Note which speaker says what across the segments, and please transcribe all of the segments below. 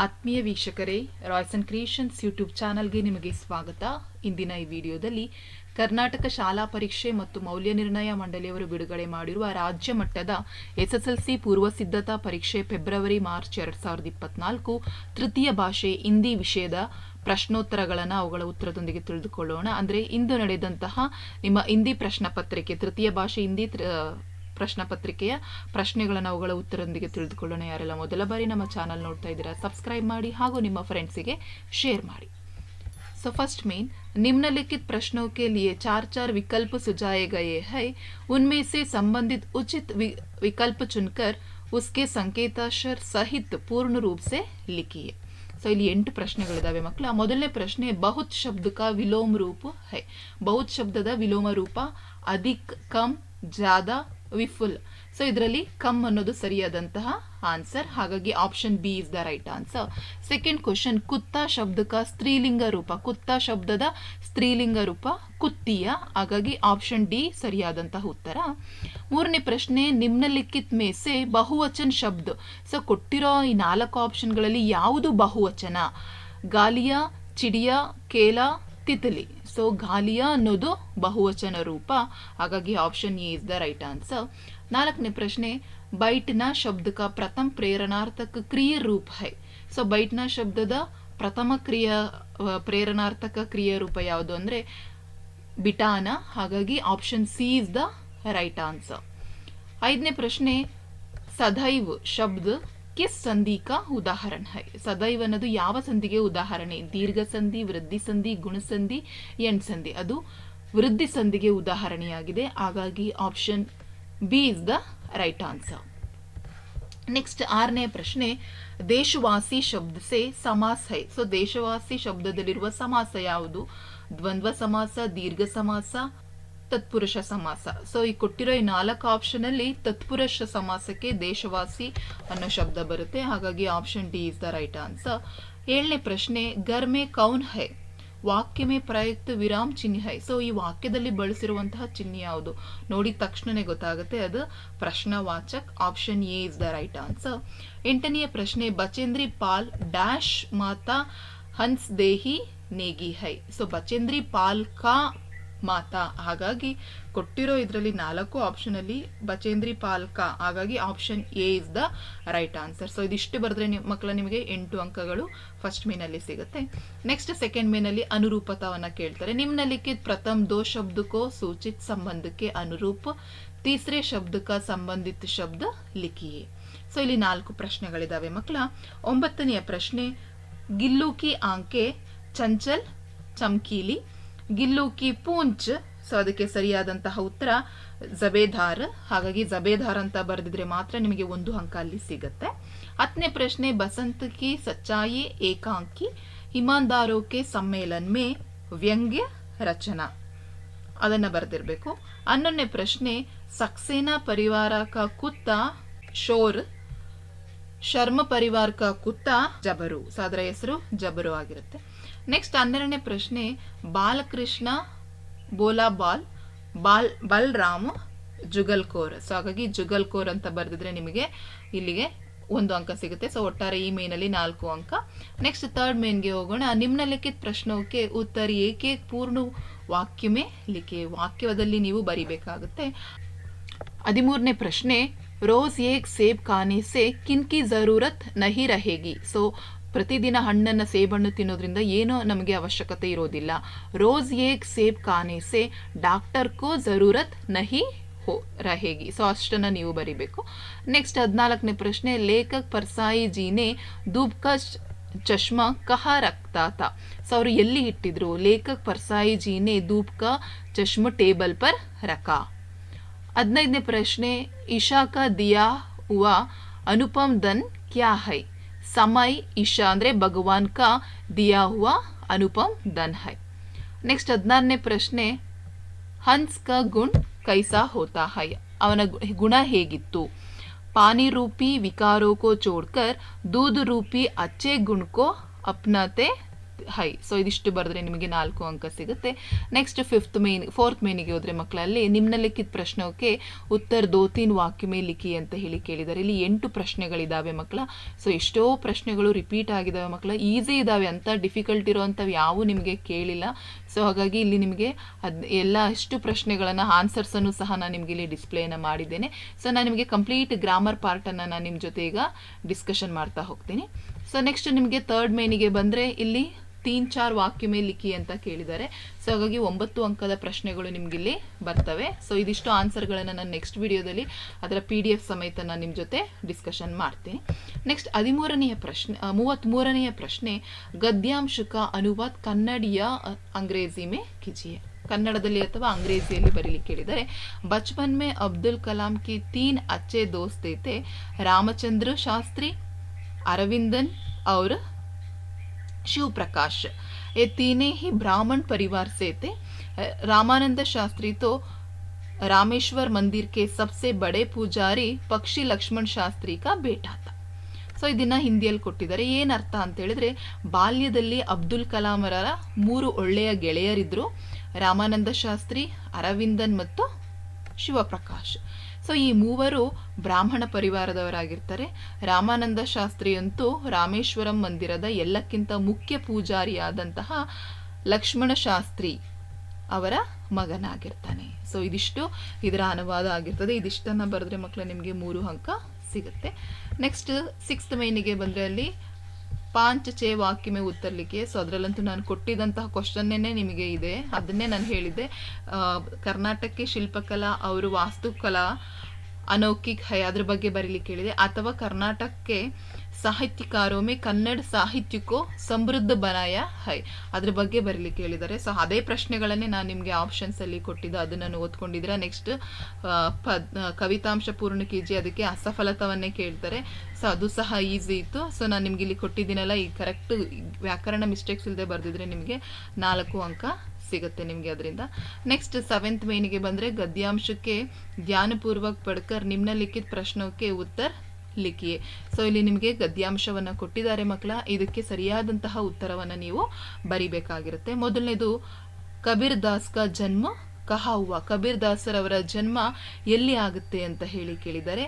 Speaker 1: ಆತ್ಮೀಯ ವೀಕ್ಷಕರೇ Royce and creations YouTube ಚಾನಲ್ಗೆ ನಿಮಗೆ ಸ್ವಾಗತ. ಇಂದಿನ ಈ ವಿಡಿಯೋದಲ್ಲಿ ಕರ್ನಾಟಕ ಶಾಲಾ ಪರೀಕ್ಷೆ ಮತ್ತು ಮೌಲ್ಯ ನಿರ್ಣಯ ಮಂಡಳಿಯವರು ಬಿಡುಗಡೆ ಮಾಡಿರುವ ರಾಜ್ಯ ಮಟ್ಟದ ಎಸ್ಎಸ್ಎಲ್ಸಿ ಪೂರ್ವ ಸಿದ್ಧತಾ ಪರೀಕ್ಷೆ ಫೆಬ್ರವರಿ ಮಾರ್ಚ್ ಎರಡು ಸಾವಿರದ ಇಪ್ಪತ್ನಾಲ್ಕು ತೃತೀಯ ಭಾಷೆ ಹಿಂದಿ ವಿಷಯದ ಪ್ರಶ್ನೋತ್ತರಗಳನ್ನು ಅವುಗಳ ಉತ್ತರದೊಂದಿಗೆ ತಿಳಿದುಕೊಳ್ಳೋಣ. ಅಂದರೆ ಇಂದು ನಡೆದಂತಹ ನಿಮ್ಮ ಹಿಂದಿ ಪ್ರಶ್ನೆ ಪತ್ರಿಕೆ, ತೃತೀಯ ಭಾಷೆ ಹಿಂದಿ ಪ್ರಶ್ನೆ ಪತ್ರಿಕೆಯ ಪ್ರಶ್ನೆಗಳನ್ನು ಅವುಗಳ ಉತ್ತರದೊಂದಿಗೆ ತಿಳಿದುಕೊಳ್ಳೋಣ ಯಾರೆಲ್ಲ ಮೊದಲ ಬಾರಿ ನಮ್ಮ ಚಾನಲ್ ನೋಡ್ತಾ ಇದ್ದೀರಾ ಸಬ್ಸ್ಕ್ರೈಬ್ ಮಾಡಿ ಹಾಗೂ ನಿಮ್ಮ ಫ್ರೆಂಡ್ಸಿಗೆ ಶೇರ್ ಮಾಡಿ सो फर्स्ट मेन निम्नलिखित प्रश्नों के लिए चार चार विकल्प सुझाए गए हैं उनमें से संबंधित उचित वि- विकल्प चुनकर उसके संकेताक्षर सहित पूर्ण रूप से लिखिए ಸೊ ಇಲ್ಲಿ ಎಂಟು ಪ್ರಶ್ನೆಗಳಿದಾವೆ ಮಕ್ಕಳ ಮೊದಲನೇ ಪ್ರಶ್ನೆ ಬಹುತ್ ಶಬ್ದ ಕಾ ವಿಲೋಮ ರೂಪ ಹೈ ಬಹುತ್ ಶಬ್ದದ ವಿಲೋಮ ರೂಪ ಅಧಿಕ್ ಕಮ್ ಜಾದಾ ವಿಫುಲ್ ಸೊ ಇದರಲ್ಲಿ ಕಮ್ ಅನ್ನೋದು ಸರಿಯಾದಂತಹ ಆನ್ಸರ್. ಹಾಗಾಗಿ option B is the right answer second question ಕುತ್ತ ಶಬ್ದಕ ಸ್ತ್ರೀಲಿಂಗ ರೂಪ. ಕುತ್ತ ಶಬ್ದದ ಸ್ತ್ರೀಲಿಂಗ ರೂಪ ಕುತ್ತಿಯ. ಹಾಗಾಗಿ ಆಪ್ಷನ್ ಡಿ ಸರಿಯಾದಂತಹ ಉತ್ತರ. ಮೂರನೇ ಪ್ರಶ್ನೆ, ನಿಮ್ನಲಿಖಿತ್ ಮೇಸೆ ಬಹುವಚನ್ ಶಬ್ದ. ಸೊ ಕೊಟ್ಟಿರೋ ಈ ನಾಲ್ಕು ಆಪ್ಷನ್ಗಳಲ್ಲಿ ಯಾವುದು ಬಹುವಚನ? ಗಾಲಿಯ, ಚಿಡಿಯ, ಕೇಲ, ತಿತಲಿ. ಸೊ ಗಾಲಿಯ ಅನ್ನೋದು ಬಹುವಚನ ರೂಪ. ಹಾಗಾಗಿ option A is the right answer ನಾಲ್ಕನೇ ಪ್ರಶ್ನೆ, ಬೈಟ್ನ ಶಬ್ದಕ ಪ್ರಥಮ ಪ್ರೇರಣಾರ್ಥಕ ಕ್ರಿಯೆ ರೂಪ ಹೈ. ಸೊ ಬೈಟ್ನ ಶಬ್ದದ ಪ್ರಥಮ ಕ್ರಿಯ ಪ್ರೇರಣಾರ್ಥಕ ಕ್ರಿಯೆ ರೂಪ ಯಾವುದು ಅಂದರೆ, ಬಿಟಾನ. ಹಾಗಾಗಿ option C is the right answer ಐದನೇ ಪ್ರಶ್ನೆ ಸದೈವ್ ಶಬ್ದ ಕಿಸ್ ಸಂಧಿ ಕಾ ಉದಾಹರಣೆ. ಹೈ ಸದೈವ್ ಅನ್ನೋದು ಯಾವ ಸಂಧಿಗೆ ಉದಾಹರಣೆ? ದೀರ್ಘ ಸಂಧಿ ವೃದ್ಧಿ ಸಂಧಿ ಗುಣಸಂಧಿ ಎಂಡ್ ಸಂಧಿ ಅದು ವೃದ್ಧಿ ಸಂಧಿಗೆ ಉದಾಹರಣೆಯಾಗಿದೆ. ಹಾಗಾಗಿ option B is the right answer next ಆರನೇ ಪ್ರಶ್ನೆ. ದೇಶವಾಸಿ ಶಬ್ದ ಸೆ ಸಮಾಸ. ಹೈ ಸೊ, ದೇಶವಾಸಿ ಶಬ್ದದಲ್ಲಿರುವ ಸಮಾಸ ಯಾವುದು? ದ್ವಂದ್ವ ಸಮಾಸ, ದೀರ್ಘ ಸಮಾಸ ತತ್ಪುರುಷ ಸಮಾಸ. ಸೊ ಈ ಕೊಟ್ಟಿರೋ ಈ ನಾಲ್ಕು ಆಪ್ಷನ್ ಅಲ್ಲಿ ತತ್ಪುರುಷ ಸಮಾಸಕ್ಕೆ ದೇಶವಾಸಿ ಅನ್ನೋ ಶಬ್ದ ಬರುತ್ತೆ. ಹಾಗಾಗಿ option D is the right answer ಏಳನೇ ಪ್ರಶ್ನೆ ಗರ್ಮೆ ಕೌನ್ ಹೈ? ವಾಕ್ಯಮೇ ಪ್ರಯುಕ್ತ ವಿರಾಮ್ ಚಿಹ್ನೆ ಹೈ ಸೊ ಈ ವಾಕ್ಯದಲ್ಲಿ ಬಳಸಿರುವಂತಹ ಚಿಹ್ನೆ ಯಾವುದು? ನೋಡಿದ ತಕ್ಷಣನೇ ಗೊತ್ತಾಗುತ್ತೆ ಅದು ಪ್ರಶ್ನವಾಚಕ್. Option A is the right answer ಎಂಟನೆಯ ಪ್ರಶ್ನೆ, ಬಚೇಂದ್ರಿ ಪಾಲ್ ಡ್ಯಾಶ್ ಮಾತಾ ಹನ್ಸ್ ದೇಹಿ ನೇಗಿ ಹೈ. ಸೊ ಬಚೇಂದ್ರಿ ಪಾಲ್ ಕಾ ಮಾತಾ. ಹಾಗಾಗಿ ಕೊಟ್ಟಿರೋ ಇದರಲ್ಲಿ ನಾಲ್ಕು ಆಪ್ಷನಲ್ಲಿ ಬಚೇಂದ್ರಿ ಪಾಲ್ಕ. ಹಾಗಾಗಿ option A is the right answer so ಇದಿಷ್ಟು ಬರೆದ್ರೆ ನಿಮ್ಮ ಮಕ್ಕಳ ನಿಮಗೆ ಎಂಟು ಅಂಕಗಳು ಫಸ್ಟ್ ಮೇನಲ್ಲಿ ಸಿಗುತ್ತೆ. ನೆಕ್ಸ್ಟ್ ಸೆಕೆಂಡ್ ಮೇನಲ್ಲಿ ಅನುರೂಪತವನ್ನು ಕೇಳ್ತಾರೆ. ನಿಮ್ಮ ಲಿಖಿತ್ ಪ್ರಥಮ್ ದೋ ಶಬ್ದಕ್ಕೋ ಸೂಚಿತ ಸಂಬಂಧಕ್ಕೆ ಅನುರೂಪ, ತೀಸರೆ ಶಬ್ದಕ ಸಂಬಂಧಿತ ಶಬ್ದ ಲಿಖಿಯೇ. ಸೊ ಇಲ್ಲಿ ನಾಲ್ಕು ಪ್ರಶ್ನೆಗಳಿದಾವೆ ಮಕ್ಕಳ ಒಂಬತ್ತನೆಯ ಪ್ರಶ್ನೆ ಗಿಲ್ಲುಕಿ ಆಂಕೆ, ಚಂಚಲ್, ಚಮಕೀಲಿ ಗಿಲ್ಲು ಕಿ ಪೂಂಚ್. ಸೊ ಅದಕ್ಕೆ ಸರಿಯಾದಂತಹ ಉತ್ತರ, ಜಬೇದಾರ್. ಹಾಗಾಗಿ ಜಬೇದಾರ್ ಅಂತ ಬರೆದಿದ್ರೆ ಮಾತ್ರ ನಿಮಗೆ ಒಂದು ಅಂಕ ಅಲ್ಲಿ ಸಿಗುತ್ತೆ. ಹತ್ತನೇ ಪ್ರಶ್ನೆ, ಬಸಂತ್ ಕಿ ಸಚ್ಚಾಯಿ ಏಕಾಂಕಿ, ಹಿಮಾಂದಾರೋಕೆ ಕೆ ಸಮ್ಮೇಳನ್ ಮೇ ವ್ಯಂಗ್ಯ ರಚನಾ. ಅದನ್ನ ಬರೆದಿರಬೇಕು. ಹನ್ನೊಂದನೇ ಪ್ರಶ್ನೆ, ಸಕ್ಸೇನಾ ಪರಿವಾರ ಕುತ್ತ ಶೋರ್, ಶರ್ಮ ಪರಿವಾರ ಕುತ್ತ ಜಬರು. ಸೊ ಹೆಸರು ಜಬರು ಆಗಿರುತ್ತೆ. ನೆಕ್ಸ್ಟ್ ಹನ್ನೆರಡನೇ ಪ್ರಶ್ನೆ, ಬಾಲಕೃಷ್ಣ, ಬೋಲಾ ಬಾಲ್ ಬಾಲ್, ಬಲ್ರಾಮ್, ಜುಗಲ್ಕೋರ್. ಸೊ ಹಾಗಾಗಿ ಜುಗಲ್ಕೋರ್ ಅಂತ ಬರೆದಿದ್ರೆ ನಿಮಗೆ ಇಲ್ಲಿಗೆ ಒಂದು ಅಂಕ ಸಿಗುತ್ತೆ. ಸೊ ಒಟ್ಟಾರೆ ಈ ಮೇನಲ್ಲಿ ನಾಲ್ಕು ಅಂಕ. ನೆಕ್ಸ್ಟ್ ಥರ್ಡ್ ಮೇನ್ಗೆ ಹೋಗೋಣ. ನಿಮ್ನಲಿಖಿತ ಪ್ರಶ್ನೋಕೆ ಉತ್ತರ ಏಕೆ ಪೂರ್ಣ ವಾಕ್ಯಮೇ ಲಿಖೆ? ವಾಕ್ಯದಲ್ಲಿ ನೀವು ಬರಿಬೇಕಾಗುತ್ತೆ. ಹದಿಮೂರನೇ ಪ್ರಶ್ನೆ, ರೋಸ್ ಏಕ್ ಸೇಬ್ ಖಾನೆ ಸೆ ಕಿನ್ಕಿ ಜರೂರತ್ ನಹಿ ರಹೇಗಿ. ಸೊ ಪ್ರತಿದಿನ ಹಣ್ಣನ್ನು ಸೇಬಣ್ಣು ತಿನ್ನೋದ್ರಿಂದ ಏನೋ ನಮಗೆ ಅವಶ್ಯಕತೆ ಇರೋದಿಲ್ಲ. ರೋಸ್ ಏಕ್ ಸೇಬ್ ಖಾನೆ ಸೆ ಡಾಕ್ಟರ್ ಕೋ ಜರೂರತ್ ನಹಿ ಹೋ ರಹೇಗಿ ಸೊ ಅಷ್ಟನ್ನು ನೀವು ಬರಿಬೇಕು. ನೆಕ್ಸ್ಟ್ ಹದಿನಾಲ್ಕನೇ ಪ್ರಶ್ನೆ, ಲೇಖಕ್ ಪರ್ಸಾಯಿ ಜೀನೆ ದೂಬ್ಕ ಕಾ ಚ- ಚಶ್ಮಾ ಕಹ ರಕ್ತಾತ ಸೊ ಅವರು ಎಲ್ಲಿ ಇಟ್ಟಿದ್ರು? ಲೇಖಕ್ ಪರ್ಸಾಯಿ ಜೀನೆ ಚಷ್ಮ ಚಶ್ಮ ಟೇಬಲ್ ಪರ್ ರಕ? ಹದಿನೈದನೇ ಪ್ರಶ್ನೆ ಇಶಾ ಕಾ ದಿಯಾ ಹುವಾ ಅನುಪಮ್ ದನ್ ಕ್ಯಾ ಹೈ? ಸಮಯ್, ಇಶಾ ಅಂದರೆ ಭಗವಾನ್ ಕ ದಿಯಾ ಹುವಾ ಅನುಪಮ್ ದನ್ ಹೈ. ನೆಕ್ಸ್ಟ್ ಹದಿನಾರನೇ ಪ್ರಶ್ನೆ, ಹನ್ಸ್ ಕ ಗುಣ್ ಕೈಸಾ ಹೋತಾ ಹೈ? ಅವನ ಗುಣ ಹೇಗಿತ್ತು? ಪಾನಿ ರೂಪಿ ವಿಕಾರೋ ಕೋ ಚೋಡ್ಕರ್, ದೂದ್ ರೂಪಿ ಅಚ್ಚೆ ಗುಣ್ಕೋ ಅಪ್ನಾತೆ ಹೈ. ಸೊ ಇದಿಷ್ಟು ಬರೆದ್ರೆ ನಿಮಗೆ ನಾಲ್ಕು ಅಂಕ ಸಿಗುತ್ತೆ. ನೆಕ್ಸ್ಟ್ ಫಿಫ್ತ್ ಮೇನ್ ಫೋರ್ತ್ ಮೇನಿಗೆ ಹೋದ್ರೆ ಮಕ್ಕಳಲ್ಲಿ ನಿಮ್ನಲಿಖಿತ ಪ್ರಶ್ನೆಗೆ ಉತ್ತರ ದೋ ತೀನ್ ವಾಕ್ಯ ಮೇ ಲಿಖಿ ಅಂತ ಹೇಳಿ ಕೇಳಿದ್ದಾರೆ. ಇಲ್ಲಿ ಎಂಟು ಪ್ರಶ್ನೆಗಳಿದ್ದಾವೆ ಮಕ್ಕಳ. ಸೊ ಎಷ್ಟೋ ಪ್ರಶ್ನೆಗಳು ರಿಪೀಟ್ ಆಗಿದ್ದಾವೆ ಮಕ್ಕಳ. ಈಸಿ ಇದ್ದಾವೆ ಅಂತ ಡಿಫಿಕಲ್ಟ್ ಇರೋವಂಥವು ಯಾವೂ ನಿಮಗೆ ಕೇಳಿಲ್ಲ. ಸೊ ಹಾಗಾಗಿ ಇಲ್ಲಿ ನಿಮಗೆ ಅದ್, ಎಲ್ಲ ಅಷ್ಟು ಪ್ರಶ್ನೆಗಳನ್ನು ಆನ್ಸರ್ಸನ್ನು ಸಹ ನಾನು ನಿಮಗೆ ಇಲ್ಲಿ ಡಿಸ್ಪ್ಲೇನ ಮಾಡಿದ್ದೇನೆ. ಸೊ ನಾನು ನಿಮಗೆ ಕಂಪ್ಲೀಟ್ ಗ್ರಾಮರ್ ಪಾರ್ಟನ್ನು ನಾನು ನಿಮ್ಮ ಜೊತೆ ಈಗ ಡಿಸ್ಕಷನ್ ಮಾಡ್ತಾ ಹೋಗ್ತೀನಿ. ಸೊ ನೆಕ್ಸ್ಟ್ ನಿಮಗೆ ತರ್ಡ್ ಮೇನಿಗೆ ಬಂದರೆ ಇಲ್ಲಿ ತೀನ್ ಚಾರ್ ವಾಕ್ಯ ಮೇ ಲಿಖಿ ಅಂತ ಕೇಳಿದ್ದಾರೆ. ಸೊ ಹಾಗಾಗಿ ಒಂಬತ್ತು ಅಂಕದ ಪ್ರಶ್ನೆಗಳು ನಿಮಗಿಲ್ಲಿ ಬರ್ತವೆ. ಸೊ ಇದಿಷ್ಟು ಆನ್ಸರ್ಗಳನ್ನು ನಾನು ನೆಕ್ಸ್ಟ್ ವಿಡಿಯೋದಲ್ಲಿ ಅದರ ಪಿ ಡಿ ಎಫ್ ಸಮೇತ ನಾನು ನಿಮ್ಮ ಜೊತೆ ಡಿಸ್ಕಷನ್ ಮಾಡ್ತೀನಿ. ನೆಕ್ಸ್ಟ್ ಹದಿಮೂರನೆಯ ಪ್ರಶ್ನೆ ಮೂವತ್ತ್ಮೂರನೆಯ ಪ್ರಶ್ನೆ, ಗದ್ಯಾಂಶಕ ಅನುವಾದ ಕನ್ನಡಿಯ ಅಂಗ್ರೇಜಿ ಮೇ ಕಿಜಿಯೆ? ಕನ್ನಡದಲ್ಲಿ ಅಥವಾ ಅಂಗ್ರೇಜಿಯಲ್ಲಿ ಬರೀಲಿಕ್ಕೆ ಕೇಳಿದರೆ ಬಚ್ಪನ್ ಮೇ ಅಬ್ದುಲ್ ಕಲಾಂ ಕಿ ತೀನ್ ಅಚ್ಚೆ ದೋಸ್ತ್ ಐತೆ ರಾಮಚಂದ್ರ ಶಾಸ್ತ್ರಿ अरविंदन और शिव प्रकाश ये तीनों ही ब्राह्मण परिवार से थे रामानंद शास्त्री तो रामेश्वर मंदिर के सबसे बड़े पुजारी पक्षी लक्ष्मण शास्त्री का बेटा था ಸೊ ಇದನ್ನ ಹಿಂದಿಯಲ್ಲಿ ಕೊಟ್ಟಿದ್ದಾರೆ ಏನು ಅರ್ಥ ಅಂತ ಹೇಳಿದ್ರೆ ಬಾಲ್ಯದಲ್ಲಿ ಅಬ್ದುಲ್ ಕಲಾಮರ ಮೂರು ಒಳ್ಳೆಯ ಗೆಳೆಯರಿದ್ರು ರಾಮಾನಂದ ಶಾಸ್ತ್ರಿ ಅರವಿಂದನ್ ಮತ್ತು ಶಿವಪ್ರಕಾಶ್ ಸೊ ಈ ಮೂವರು ಬ್ರಾಹ್ಮಣ ಪರಿವಾರದವರಾಗಿರ್ತಾರೆ. ರಾಮಾನಂದ ಶಾಸ್ತ್ರಿ ಅಂತೂ ರಾಮೇಶ್ವರಂ ಮಂದಿರದ ಎಲ್ಲಕ್ಕಿಂತ ಮುಖ್ಯ ಪೂಜಾರಿಯಾದಂತಹ ಲಕ್ಷ್ಮಣ ಶಾಸ್ತ್ರಿ ಅವರ ಮಗನಾಗಿರ್ತಾನೆ. ಸೊ ಇದಿಷ್ಟು ಇದರ ಅನುವಾದ ಆಗಿರ್ತದೆ. ಇದಿಷ್ಟನ್ನು ಬರೆದ್ರೆ ಮಕ್ಕಳು ನಿಮಗೆ ಮೂರು ಅಂಕ ಸಿಗುತ್ತೆ. ನೆಕ್ಸ್ಟ್ ಸಿಕ್ಸ್ತ್ ಮೈನಿಗೆ ಬಂದರೆ ಅಲ್ಲಿ ಪಾಂಚ ಚೇ ವಾಕ್ಯ ಮೇ ಉತ್ತರಲಿಕ್ಕೆ. ಸೊ ಅದರಲ್ಲಂತೂ ನಾನು ಕೊಟ್ಟಿದ್ದಂತಹ ಕ್ವಶನ್ನೇ ನಿಮಗೆ ಇದೆ. ಅದನ್ನೇ ನಾನು ಹೇಳಿದ್ದೆ. ಕರ್ನಾಟಕಕ್ಕೆ ಶಿಲ್ಪಕಲಾ ಅವರು ವಾಸ್ತುಕಲಾ ಅನೌಕಿಕ್ ಹೈ, ಅದ್ರ ಬಗ್ಗೆ ಬರೀಲಿಕ್ಕೆ ಹೇಳಿದೆ. ಅಥವಾ ಕರ್ನಾಟಕಕ್ಕೆ ಸಾಹಿತ್ಯಕಾರೋ ಮೇ ಕನ್ನಡ ಸಾಹಿತ್ಯಕ್ಕೋ ಸಮೃದ್ಧ ಬನಾಯ ಹೈ. ಅದ್ರ ಬಗ್ಗೆ ಬರಲಿಕ್ಕೆ ಹೇಳಿದ್ದಾರೆ. ಸೊ ಅದೇ ಪ್ರಶ್ನೆಗಳನ್ನೇ ನಾನು ನಿಮಗೆ ಆಪ್ಷನ್ಸಲ್ಲಿ ಕೊಟ್ಟಿದ್ದು, ಅದನ್ನು ಓದ್ಕೊಂಡಿದ್ದೀರಾ. ನೆಕ್ಸ್ಟ್ ಪದ್ ಕವಿತಾಂಶ ಪೂರ್ಣ ಕೀಜಿ ಅದಕ್ಕೆ ಅಸಫಲತವನ್ನೇ ಕೇಳ್ತಾರೆ. ಸೊ ಅದು ಸಹ ಈಸಿ ಇತ್ತು. ಸೊ ನಾನು ನಿಮ್ಗೆ ಇಲ್ಲಿ ಕೊಟ್ಟಿದ್ದೀನಲ್ಲ, ಈ ಕರೆಕ್ಟ್ ವ್ಯಾಕರಣ ಮಿಸ್ಟೇಕ್ಸ್ ಇಲ್ಲದೆ ಬರೆದಿದ್ರೆ ನಿಮಗೆ ನಾಲ್ಕು ಅಂಕ ಸಿಗುತ್ತೆ ನಿಮಗೆ ಅದರಿಂದ. ನೆಕ್ಸ್ಟ್ ಸೆವೆಂತ್ ಮೇನಿಗೆ ಬಂದರೆ ಗದ್ಯಾಂಶಕ್ಕೆ ಧ್ಯಾನಪೂರ್ವಕ್ ಪಡ್ಕರ್ ನಿಮ್ನಲಿಖಿತ ಪ್ರಶ್ನಕ್ಕೆ ಉತ್ತರ ಲಿಖಿಯೇ ಸೊ ಇಲ್ಲಿ ನಿಮಗೆ ಗದ್ಯಾಂಶವನ್ನು ಕೊಟ್ಟಿದ್ದಾರೆ ಮಕ್ಕಳ. ಇದಕ್ಕೆ ಸರಿಯಾದಂತಹ ಉತ್ತರವನ್ನು ನೀವು ಬರಿಬೇಕಾಗಿರುತ್ತೆ. ಮೊದಲನೇದು, ಕಬೀರ್ ದಾಸ್ ಕ ಜನ್ಮ ಕಹಾವ ಹುವಾ. ಕಬೀರ್ ದಾಸರವರ ಜನ್ಮ ಎಲ್ಲಿ ಆಗುತ್ತೆ ಅಂತ ಹೇಳಿ ಕೇಳಿದ್ದಾರೆ.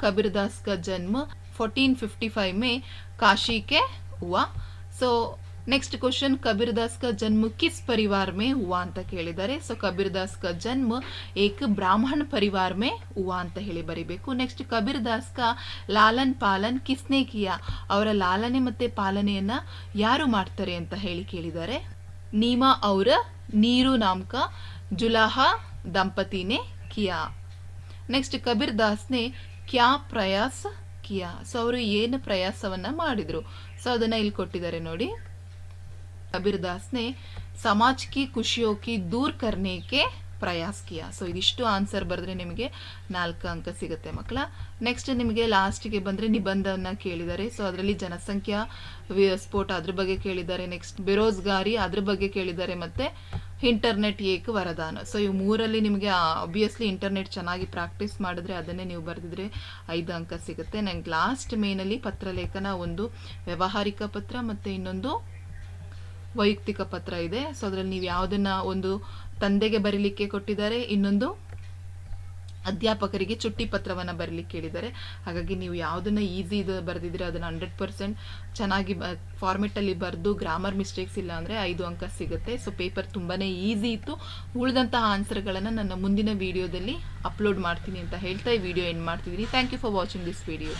Speaker 1: ಕಬೀರ್ ದಾಸ್ ಕ ಜನ್ಮ ಫೋರ್ಟೀನ್ ಫಿಫ್ಟಿ ಫೈವ್ ಮೇ ಕಾಶಿಕೆ ಹೂವ. ಸೊ ನೆಕ್ಸ್ಟ್ ಕ್ವಶನ್ ಕಬೀರ್ದಾಸ್ ಕ ಜನ್ಮ ಕಿಸ್ ಪರಿವಾರ ಮೇ ಹುವಾ ಅಂತ ಕೇಳಿದ್ದಾರೆ ಸೊ ಕಬೀರ್ದಾಸ್ ಕ ಜನ್ಮ ಏಕ್ ಬ್ರಾಹ್ಮಣ ಪರಿವಾರ ಮೇ ಹುವಾ ಅಂತ ಹೇಳಿ ಬರಿಬೇಕು ನೆಕ್ಸ್ಟ್ ಕಬೀರ್ದಾಸ್ ಕ ಲಾಲನ್ ಪಾಲನ್ ಕಿಸ್ನೇ ಕಿಯಾ ಅವರ ಲಾಲನೆ ಮತ್ತೆ ಪಾಲನೆಯನ್ನ ಯಾರು ಮಾಡ್ತಾರೆ ಅಂತ ಹೇಳಿ ಕೇಳಿದ್ದಾರೆ ನೀಮಾ ಅವರ ನೀರು ನಾಮಕ ಜುಲಾಹ ದಂಪತಿನೇ ಕಿಯಾ ನೆಕ್ಸ್ಟ್ ಕಬೀರ್ ದಾಸ್ನೇ ಕ್ಯಾ ಪ್ರಯಾಸ ಕಿಯಾ ಸೊ ಅವರು ಏನು ಪ್ರಯಾಸವನ್ನ ಮಾಡಿದ್ರು ಸೊ ಅದನ್ನ ಇಲ್ಲಿ ಕೊಟ್ಟಿದ್ದಾರೆ ನೋಡಿ कबीर दास ने समाज की खुशियों की दूर करने के ಪ್ರಯಾಸ್ ಕಿಯಾ ಸೊ ಇದಿಷ್ಟು ಆನ್ಸರ್ ಬರೆದ್ರೆ ನಿಮಗೆ ನಾಲ್ಕು ಅಂಕ ಸಿಗುತ್ತೆ ಮಕ್ಕಳ ನೆಕ್ಸ್ಟ್ ನಿಮಗೆ ಲಾಸ್ಟಿಗೆ ಬಂದರೆ ನಿಬಂಧನ ಕೇಳಿದ್ದಾರೆ ಸೊ ಅದರಲ್ಲಿ ಜನಸಂಖ್ಯಾ ವಿ- ಸ್ಫೋಟ ಅದ್ರ ಬಗ್ಗೆ ಕೇಳಿದ್ದಾರೆ ನೆಕ್ಸ್ಟ್ ಬೇರೋಜ್ಗಾರಿ ಅದ್ರ ಬಗ್ಗೆ ಕೇಳಿದ್ದಾರೆ ಮತ್ತು ಇಂಟರ್ನೆಟ್ ಏಕ್ ವರದಾನ ಸೊ ಇವು ಮೂರಲ್ಲಿ ನಿಮಗೆ ಆಬ್ವಿಯಸ್ಲಿ ಇಂಟರ್ನೆಟ್ ಚೆನ್ನಾಗಿ ಪ್ರಾಕ್ಟೀಸ್ ಮಾಡಿದ್ರೆ ಅದನ್ನೇ ನೀವು ಬರೆದಿದ್ರೆ ಐದು ಅಂಕ ಸಿಗುತ್ತೆ ನಂಗೆ ಲಾಸ್ಟ್ ಮೇನಲ್ಲಿ ಪತ್ರಲೇಖನ ಒಂದು ವ್ಯಾವಹಾರಿಕ ಪತ್ರ ಮತ್ತು ಇನ್ನೊಂದು ವೈಯಕ್ತಿಕ ಪತ್ರ ಇದೆ. ಸೊ ಅದರಲ್ಲಿ ನೀವು ಯಾವುದನ್ನ ಒಂದು ತಂದೆಗೆ ಬರೀಲಿಕ್ಕೆ ಕೊಟ್ಟಿದ್ದಾರೆ, ಇನ್ನೊಂದು ಅಧ್ಯಾಪಕರಿಗೆ ಚುಟ್ಟಿ ಪತ್ರವನ್ನು ಬರೀಲಿಕ್ಕೆ ಹೇಳಿದ್ದಾರೆ. ಹಾಗಾಗಿ ನೀವು ಯಾವುದನ್ನ ಈಸಿ ಇದು ಬರೆದಿದ್ರೆ ಅದನ್ನು ಹಂಡ್ರೆಡ್ ಪರ್ಸೆಂಟ್ ಚೆನ್ನಾಗಿ ಬ ಫಾರ್ಮೆಟಲ್ಲಿ ಬರೆದು ಗ್ರಾಮರ್ ಮಿಸ್ಟೇಕ್ಸ್ ಇಲ್ಲ ಅಂದರೆ ಐದು ಅಂಕ ಸಿಗುತ್ತೆ. ಸೊ ಪೇಪರ್ ತುಂಬಾ ಈಸಿ ಇತ್ತು. ಉಳಿದಂತಹ ಆನ್ಸರ್ಗಳನ್ನು ನನ್ನ ಮುಂದಿನ ವೀಡಿಯೋದಲ್ಲಿ ಅಪ್ಲೋಡ್ ಮಾಡ್ತೀನಿ ಅಂತ ಹೇಳ್ತಾ ಈ ವಿಡಿಯೋ ಎಂಡ್ ಮಾಡ್ತಿದ್ದೀನಿ. Thank you for watching this video